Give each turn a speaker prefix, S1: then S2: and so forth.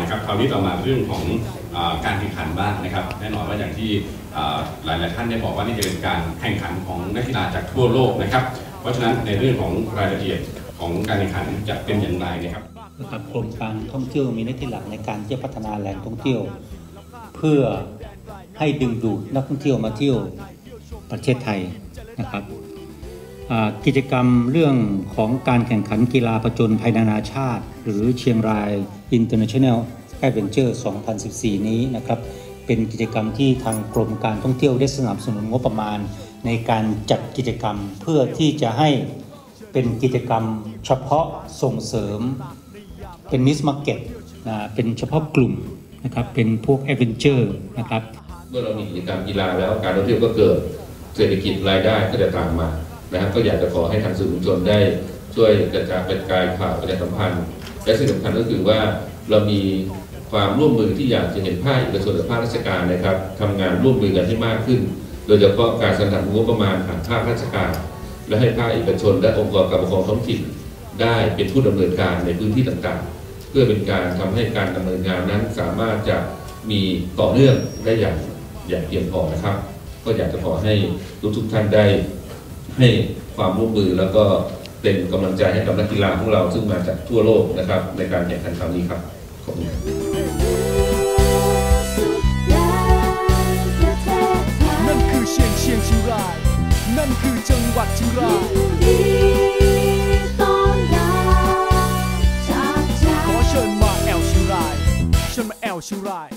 S1: นะครับคราวนี้ต่อมาเรื่องของอการแข่งขันบ้างนะครับ แน่นอนว่าอย่างที่อ่าหลายๆท่านได้บอกว่านี่จะเป็นการแข่งขันของนักกีฬาจากทั่วโลกนะครับ เพราะฉะนั้นในเรื่องของรายละเอียดของการแข่งขันจะเป็นอย่างไรนะครับ
S2: นะครับกรมการท่องเที่ยวมีหน้าที่หลักในการที่จะพัฒนาแหล่งท่องเที่ยว เพื่อให้ดึงดูดนักท่องเที่ยวมาเที่ยวประเทศไทยนะครับ กิจกรรมเรื่องของการแข่งขันกีฬาประจนภัยนานาชาติ หรือเชียงราย International Adventure 2014 นี้นะครับ เป็นกิจกรรมที่ทางกรมการท่องเที่ยวได้สนับสนุนงบประมาณ ในการจัดกิจกรรมเพื่อที่จะให้เป็นกิจกรรมเฉพาะส่งเสริมเป็นนิสมาร์เก็ตนะเป็นเฉพาะกลุ่มนะครับเป็นพวกแอดเวนเจอร์นะครับ
S3: เมื่อเรามีกิจกรรมกีฬาแล้วการท่องเที่ยวก็เกิดเศรษฐกิจรายได้ก็จะตามมา นะครับก็อยากจะขอให้ทางสื่อมวลชนได้ช่วยกระจายเป็นกายข่าวประชาสัมพันธ์ และสิ่งสำคัญก็คือว่าเรามีความร่วมมือที่อยากจะเห็นภาคเอกชนและภาคราชการนะครับทำงานร่วมมือกันให้มากขึ้น โดยเฉพาะการสนับสนุนงบประมาณผ่านภาคราชการ และให้ภาคเอกชน และองค์กรการปกครองท้องถิ่นได้เป็นผู้ดำเนินการในพื้นที่ต่างๆ เพื่อเป็นการทำให้การดำเนินงานนั้นสามารถจะมีต่อเนื่องได้อย่างอย่างเพียงพอนะครับ ก็อยากจะขอให้ทุกทุกท่านได้ ให้ความร่วมมือแล้วก็เป็นกำลังใจให้กับนักกีฬาของเราซึ่งมาจากทั่วโลกนะครับ ในการแข่งขันครั้งนี้ครับขอบคุณครับ
S4: นั่นคือเชียงเชียงชิงราย นั่นคือจังหวัดเชียงรายขอเชิญมาแอลเชียงรายเชิญมาแอลเชียงราย